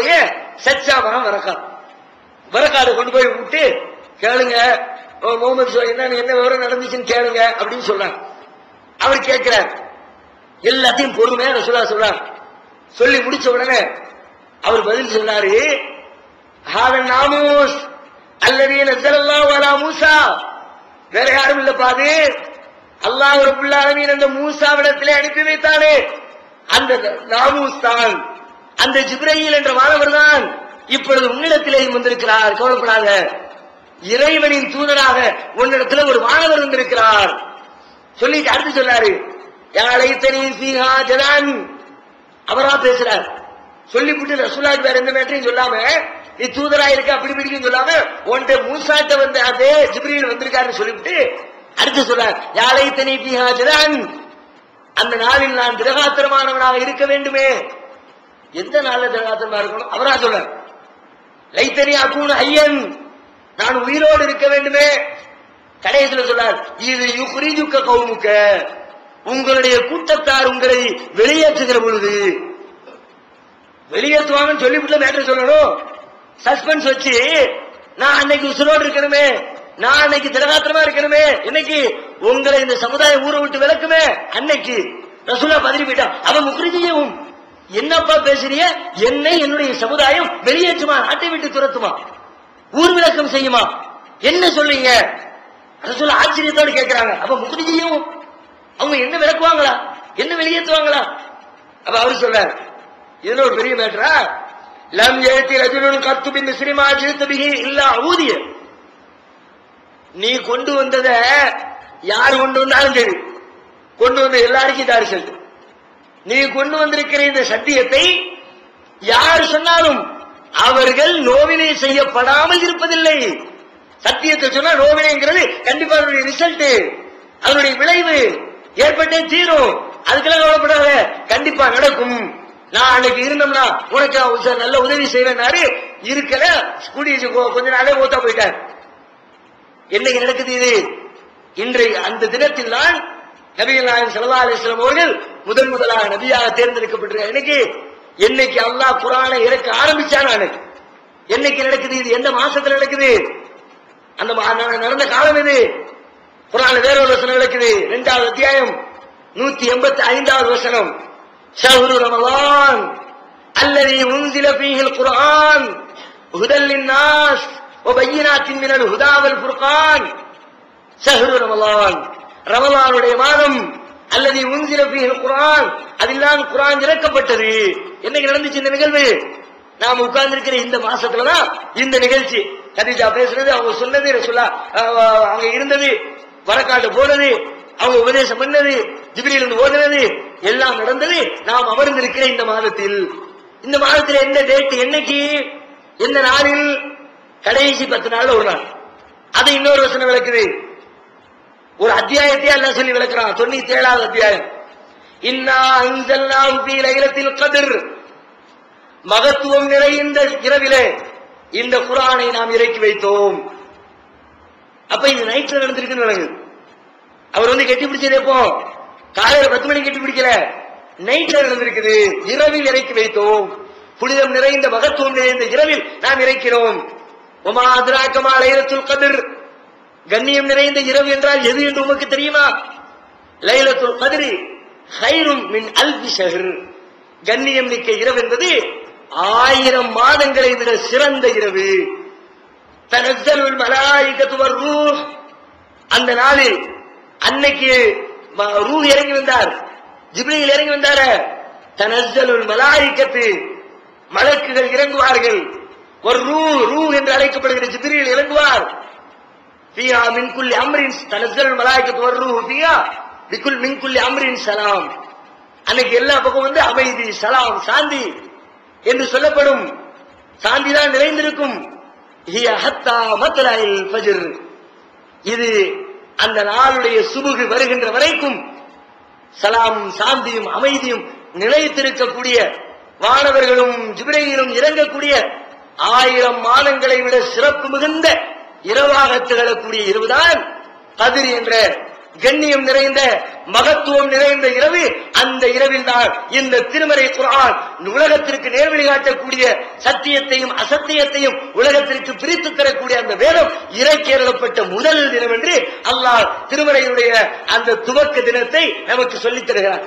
ரசூல்லாவுடைய சச்சா மகன் வரக்காடு கொண்டு போய் விட்டு கேளுங்க ஓ, முகமது என்ன என்ன விவரம் நடந்துச்சுன்னு கேளுங்க அப்படின்னு சொல்றாங்க. அவர் கேட்கிறார். எல்லாத்தையும் பொறுமையா ரசூலா சொல்றார் சொல்லி முடிச்ச உடனே அவர் பதில் சொன்னாரு ஹாவன் நாமூஸ் அல்லது நசரல்லாஹு அலா மூசா. வேற யாரும் இல்ல பாது அல்லாஹ் ரப்புல் ஆலமீன் அந்த மூசாவிடத்திலே அனுப்பி வைத்தானே. அந்த நாமூஸ் தான் அந்த ஜிப்ரையில் என்ற மாணவர் தான் இப்பொழுது உன்னிடத்திலே வந்திருக்கிறார். கவலைப்படாத. இறைவனின் தூதராக உன்னிடத்துல ஒரு மாணவர் வந்திருக்கிறார். சொல்லிட்டு அடுத்து சொன்னாரு யாழைத்தனி ஃபீஹா ஜலான். அவரா பேசுறார். சொல்லிவிட்டு ரசூலாக்கு வேற எந்த மேட்டரையும் சொல்லாம நீ தூதரா இருக்க அப்படி பிடிக்கும் சொல்லாம உன்கிட்ட மூசாட்ட வந்த அதே ஜிப்ரீல் வந்திருக்காருன்னு சொல்லிவிட்டு அடுத்து சொல்றார் யாழைத்தனி பிஹா ஜலான். அந்த நாளில் நான் திரகாத்திரமானவனாக இருக்க வேண்டுமே. எந்த நாளில் திரகாத்திரமா இருக்கணும் அவரா சொல்றார் லைத்தனியா அக்கூன் ஐயன் நான் உயிரோடு இருக்க வேண்டுமே. கடைசியில் சொல்றார் இது யுக்ரீதுக்க கவுமுக்க உங்களுடைய கூட்டத்தார் உங்களை வெளியேற்றுகிற பொழுது. வெளியேற்றுவாங்கன்னு சொல்லிவிட்டு மேட்டர் சொல்லணும். சஸ்பென்ஸ் வச்சு நான் அன்னைக்கு உசுரோடு இருக்கணுமே. நான் அன்னைக்கு திரகாத்திரமா இருக்கணுமே. இன்னைக்கு உங்களை இந்த சமுதாயம் ஊரை விட்டு விளக்குமே அன்னைக்கு. ரசூலா பதறி போயிட்டான். அவன் முக்ரிஜியும் என்னப்பா பேசுறிய என்னை என்னுடைய சமுதாயம் வெளியேற்றுமா? நாட்டை விட்டு துரத்துமா? ஊர் விளக்கம் செய்யுமா? என்ன சொல்றீங்க? சொல்ல ஆச்சரியத்தோடு கேட்கிறாங்க அப்ப முக்ரிஜியும் அவங்க என்ன விளக்குவாங்களா? என்ன வெளியேற்றுவாங்களா? அப்ப அவரு சொல்றாரு இதுல ஒரு பெரிய மேட்டரா லம் எழுத்தி ரஜுலுன் கத்து பின் சினிமா ஜிருத்த பிகி ஊதிய. நீ கொண்டு வந்தத யார் கொண்டு வந்தாலும் சரி. கொண்டு வந்த எல்லாருக்கும் தாரு செலுத்து நீ கொண்டு வந்திருக்கிற இந்த சத்தியத்தை யார் சொன்னாலும் அவர்கள் நோவினை செய்யப்படாமல் இருப்பதில்லை. சத்தியத்தை சொன்னா நோவினைங்கிறது கண்டிப்பா அதனுடைய ரிசல்ட் அதனுடைய விளைவு ஏற்பட்டே தீரும். அதுக்கெல்லாம் கவலைப்படாத கண்டிப்பா நடக்கும். நான் அன்னைக்கு இருந்தோம்னா உனக்கு நல்ல உதவி செய்வேன்னாரு இருக்கல கூடிய கொஞ்ச நாளே ஓத்தா போயிட்டார். என்னைக்கு நடக்குது இது? இன்றைய அந்த தினத்தில் தான் நபிகள் நாயகம் சல்லா அலிஸ்லாம் அவர்கள் முதன் முதலாக நபியாக தேர்ந்தெடுக்கப்பட்டிருக்க எனக்கு என்னைக்கு அல்லாஹ் புராண இறக்க ஆரம்பிச்சான் எனக்கு என்னைக்கு நடக்குது இது? எந்த மாசத்துல நடக்குது? அந்த நடந்த காலம் இது. புராண வேற ஒரு வசனம் நடக்குது. இரண்டாவது அத்தியாயம் நூத்தி எண்பத்தி ஐந்தாவது வசனம். ஷஹரு ரமலான் அல்லது உன்சில பீஹில் குரான் ஹுதல்லின் நாஸ் ஓ பையனாத்தின் மினல் ஹுதாவல் புர்கான் ஷஹரு ரமலான். ரமலானுடைய மாதம் அல்லது உன்சில குரான் குர்ஆன். அதில்தான் குரான் இறக்கப்பட்டது என்னைக்கு நடந்துச்சு இந்த நிகழ்வு? நாம உட்கார்ந்திருக்கிற இந்த மாசத்துலதான் இந்த நிகழ்ச்சி. கதீஜா பேசுனது அவங்க சொன்னது சொல்லா அஹ், அங்க இருந்தது வரக்காட்டு போனது அவங்க உபதேசம் பண்ணது ஜிப்ரீல் இருந்து ஓதுனது எல்லாம் நடந்தது நாம் அமர்ந்திருக்கிற இந்த மாதத்தில். இந்த மாதத்தில் எந்த டேட் என்னைக்கு? எந்த நாளில்? கடைசி பத்து நாள்ல ஒரு நாள். அது இன்னொரு வசனம் விளக்குது. ஒரு அத்தியாயத்தையே எல்லாம் சொல்லி விளக்குறான். தொண்ணூத்தி ஏழாவது அத்தியாயம். இன்னா அன்சல்னாஹு லைலத்தில் மகத்துவம் நிறைந்த இரவிலே இந்த குரானை நாம் இறக்கி வைத்தோம். அப்ப இது நைட்ல நடந்திருக்குன்னு விளங்குது அவர் வந்து கெட்டி பிடிச்சது எப்போ? காலையில பத்து மணிக்கு கெட்டி பிடிக்கல. நைட்ல நடந்திருக்குது. இரவில் இறக்கி வைத்தோம். புனிதம் நிறைந்த மகத்துவம் நிறைந்த இரவில் நாம் இறக்கிறோம். உமா அதிராக்கமா லைலத்துல் கதிர்? கண்ணியம் நிறைந்த இரவு என்றால் எது என்று உமக்கு தெரியுமா? லைலத்துல் கதிரி ஹைரும் மின் அல்பி ஷஹர். கண்ணியம் மிக்க இரவு என்பது ஆயிரம் மாதங்களை விட சிறந்த இரவு. தனஸ்தலுல் மலாயிகத்து ரூ அந்த நாளில் அன்னைக்கு ரூ இறங்கி வந்தார். ஜிப்ரியில் இறங்கி வந்தார. தனசலுள் மலாயிகத்து மலக்குகள் இறங்குவார்கள். ஒரு ரூ ரூ என்று அழைக்கப்படுகிற ஜிப்ரியில் இறங்குவார். பியா மின்குல்லி அம்ரின் தனசல் மலாய்க்கு துவர்ரூஹு பியா விக்குல் மின்குல்லி அம்ரின் சலாம் அன்னைக்கு எல்லா பக்கம் வந்து அமைதி சலாம் சாந்தி என்று சொல்லப்படும். சாந்தி தான் நிறைந்திருக்கும் இது அந்த நாளுடைய சுமுகு வருகின்ற வரைக்கும் சலாம் சாந்தியும் அமைதியும் நிலைத்திருக்கக்கூடிய வானவர்களும் ஜிபிரையிலும் இறங்கக்கூடிய ஆயிரம் மானங்களை விட சிறப்பு மிகுந்த இரவாக திகழக்கூடிய இரவுதான் கதிர் என்ற கண்ணியம் நிறைந்த மகத்துவம் நிறைந்த இரவு. அந்த இரவில் தான் இந்த திருமறை குரான் உலகத்திற்கு நேர்வழி காட்டக்கூடிய சத்தியத்தையும் அசத்தியத்தையும் உலகத்திற்கு பிரித்து தரக்கூடிய அந்த வேதம் இறைக்கேறப்பட்ட முதல் தினம் என்று அல்லாஹ் திருமறையுடைய அந்த துவக்க தினத்தை நமக்கு சொல்லித் தருகிறார்.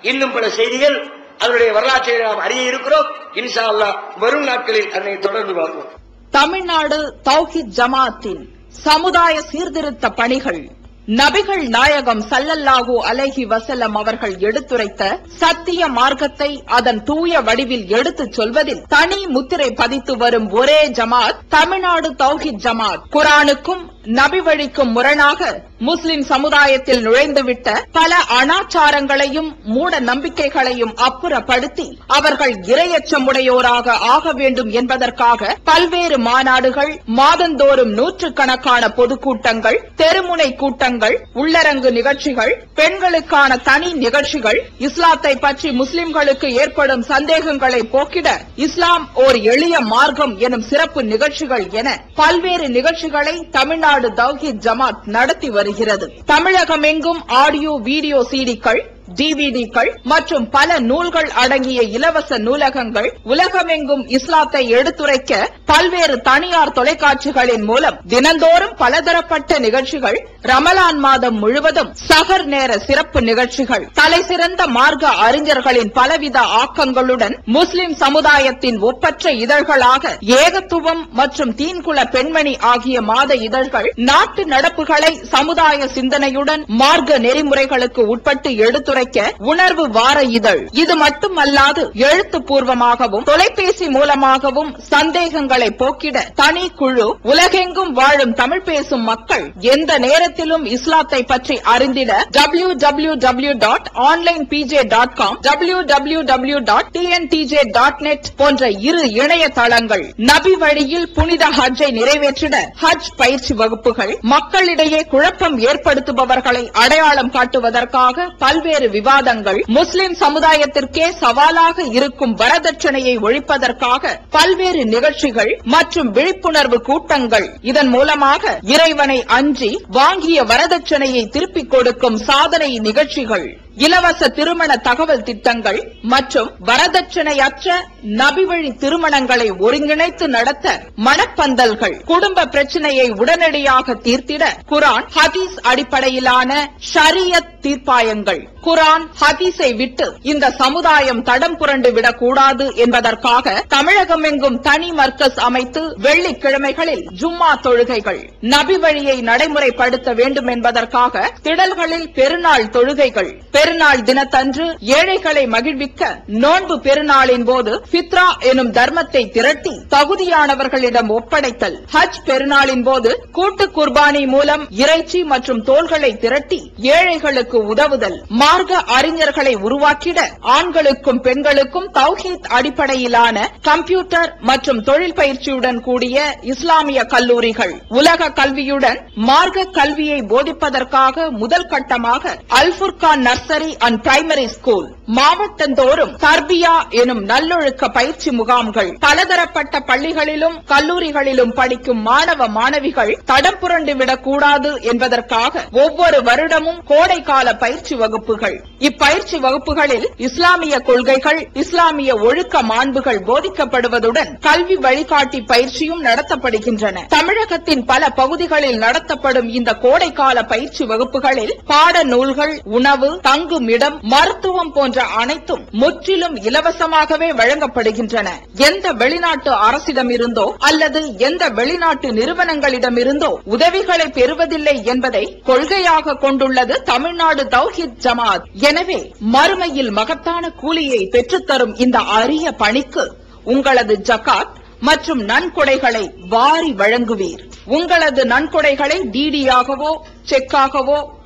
இன்னும் பல செய்திகள் அதனுடைய வரலாற்றை நாம் அறிய இருக்கிறோம். இன்ஷா அல்லாஹ் வரும் நாட்களில் அதனை தொடர்ந்து பார்ப்போம். தமிழ்நாடு தௌஹித் ஜமாத்தின் சமுதாய சீர்திருத்த பணிகள். நபிகள் நாயகம் சல்லல்லாஹு அலஹி வசல்லம் அவர்கள் எடுத்துரைத்த சத்திய மார்க்கத்தை அதன் தூய வடிவில் எடுத்துச் சொல்வதில் தனி முத்திரை பதித்து வரும் ஒரே ஜமாத் தமிழ்நாடு தௌஹித் ஜமாத். குரானுக்கும் நபி வழிக்கும் முரணாக முஸ்லிம் சமுதாயத்தில் நுழைந்துவிட்ட பல அனாச்சாரங்களையும் மூட நம்பிக்கைகளையும் அப்புறப்படுத்தி அவர்கள் இரையச்சமுடையோராக ஆக வேண்டும் என்பதற்காக பல்வேறு மாநாடுகள் மாதந்தோறும் நூற்றுக்கணக்கான பொதுக்கூட்டங்கள் தெருமுனை கூட்டங்கள் உள்ளரங்கு நிகழ்ச்சிகள் பெண்களுக்கான தனி நிகழ்ச்சிகள் இஸ்லாத்தை பற்றி முஸ்லிம்களுக்கு ஏற்படும் சந்தேகங்களை போக்கிட இஸ்லாம் ஓர் எளிய மார்க்கம் எனும் சிறப்பு நிகழ்ச்சிகள் என பல்வேறு நிகழ்ச்சிகளை தமிழ்நாடு தௌஹித் ஜமாத் நடத்தி வருகிறது. தமிழகம் எங்கும் ஆடியோ வீடியோ சீடிக்கள் டிவிடிக்கள் மற்றும் பல நூல்கள் அடங்கிய இலவச நூலகங்கள் உலகமெங்கும் இஸ்லாத்தை எடுத்துரைக்க பல்வேறு தனியார் தொலைக்காட்சிகளின் மூலம் தினந்தோறும் பலதரப்பட்ட நிகழ்ச்சிகள் ரமலான் மாதம் முழுவதும் சகர் நேர சிறப்பு நிகழ்ச்சிகள். தலைசிறந்த மார்க்க அறிஞர்களின் பலவித ஆக்கங்களுடன் முஸ்லிம் சமுதாயத்தின் ஒப்பற்ற இதழ்களாக ஏகத்துவம் மற்றும் தீன்குல பெண்மணி ஆகிய மாத இதழ்கள் நாட்டு நடப்புகளை சமுதாய சிந்தனையுடன் மார்க்க நெறிமுறைகளுக்கு உட்பட்டு எடுத்து எடுத்துரைக்க உணர்வு வார இதழ். இது மட்டுமல்லாது எழுத்துப்பூர்வமாகவும் தொலைபேசி மூலமாகவும் சந்தேகங்களை போக்கிட தனி குழு உலகெங்கும் வாழும் தமிழ் பேசும் மக்கள் எந்த நேரத்திலும் இஸ்லாத்தை பற்றி அறிந்திட W W W dot online PJ dot com W W W dot TNTJ dot net போன்ற இரு இணையதளங்கள் நபி வழியில் புனித ஹஜ்ஜை நிறைவேற்றிட ஹஜ் பயிற்சி வகுப்புகள் மக்களிடையே குழப்பம் ஏற்படுத்துபவர்களை அடையாளம் காட்டுவதற்காக பல்வேறு விவாதங்கள் முஸ்லிம் சமுதாயத்திற்கே சவாலாக இருக்கும் வரதட்சணையை ஒழிப்பதற்காக பல்வேறு நிகழ்ச்சிகள் மற்றும் விழிப்புணர்வு கூட்டங்கள். இதன் மூலமாக இறைவனை அஞ்சி வாங்கிய வரதட்சணையை திருப்பிக் கொடுக்கும் சாதனை நிகழ்ச்சிகள். இலவச திருமண தகவல் திட்டங்கள் மற்றும் வரதட்சணையற்ற நபிவழி திருமணங்களை ஒருங்கிணைத்து நடத்த மனப்பந்தல்கள் குடும்ப பிரச்சனையை உடனடியாக தீர்த்திட குரான் ஹதீஸ் அடிப்படையிலான ஷரியத் தீர்ப்பாயங்கள். குரான் ஹதீஸை விட்டு இந்த சமுதாயம் தடம் புரண்டு விடக்கூடாது என்பதற்காக தமிழகமெங்கும் தனி மர்க்கஸ் அமைத்து வெள்ளிக்கிழமைகளில் ஜும்மா தொழுகைகள் நபி வழியை நடைமுறைப்படுத்த வேண்டும் என்பதற்காக திடல்களில் பெருநாள் தொழுகைகள் பெருநாள் தினத்தன்று ஏழைகளை மகிழ்விக்க நோன்பு பெருநாளின் போது பித்ரா எனும் தர்மத்தை திரட்டி தகுதியானவர்களிடம் ஒப்படைத்தல். ஹஜ் பெருநாளின் போது கூட்டு குர்பானி மூலம் இறைச்சி மற்றும் தோள்களை திரட்டி ஏழைகளுக்கு உதவுதல். மார்க்க அறிஞர்களை உருவாக்கிட ஆண்களுக்கும் பெண்களுக்கும் தௌஹீத் அடிப்படையிலான கம்ப்யூட்டர் மற்றும் தொழில் பயிற்சியுடன் கூடிய இஸ்லாமிய கல்லூரிகள். உலக கல்வியுடன் மார்க்க கல்வியை போதிப்பதற்காக முதல் கட்டமாக Alfurqan nursery compulsory and primary school. மாவட்டந்தோறும் தர்பியா எனும் நல்லொழுக்க பயிற்சி முகாம்கள் பலதரப்பட்ட பள்ளிகளிலும் கல்லூரிகளிலும் படிக்கும் மாணவ மாணவிகள் தடம் புரண்டுவிடக் கூடாது என்பதற்காக ஒவ்வொரு வருடமும் கோடைக்கால பயிற்சி வகுப்புகள். இப்பயிற்சி வகுப்புகளில் இஸ்லாமிய கொள்கைகள் இஸ்லாமிய ஒழுக்க மாண்புகள் போதிக்கப்படுவதுடன் கல்வி வழிகாட்டி பயிற்சியும் நடத்தப்படுகின்றன. தமிழகத்தின் பல பகுதிகளில் நடத்தப்படும் இந்த கோடைக்கால பயிற்சி வகுப்புகளில் பாட நூல்கள் உணவு தங்கும் இடம் மருத்துவம் போன்ற போன்ற அனைத்தும் முற்றிலும் இலவசமாகவே வழங்கப்படுகின்றன. எந்த வெளிநாட்டு அரசிடமிருந்தோ அல்லது எந்த வெளிநாட்டு நிறுவனங்களிடமிருந்தோ உதவிகளை பெறுவதில்லை என்பதை கொள்கையாக கொண்டுள்ளது தமிழ்நாடு தௌஹித் ஜமாத். எனவே மறுமையில் மகத்தான கூலியை பெற்றுத்தரும் இந்த அரிய பணிக்கு உங்களது ஜக்காத் மற்றும் நன்கொடைகளை வாரி வழங்குவீர். உங்களது நன்கொடைகளை டிடியாகவோ செக்காகவோ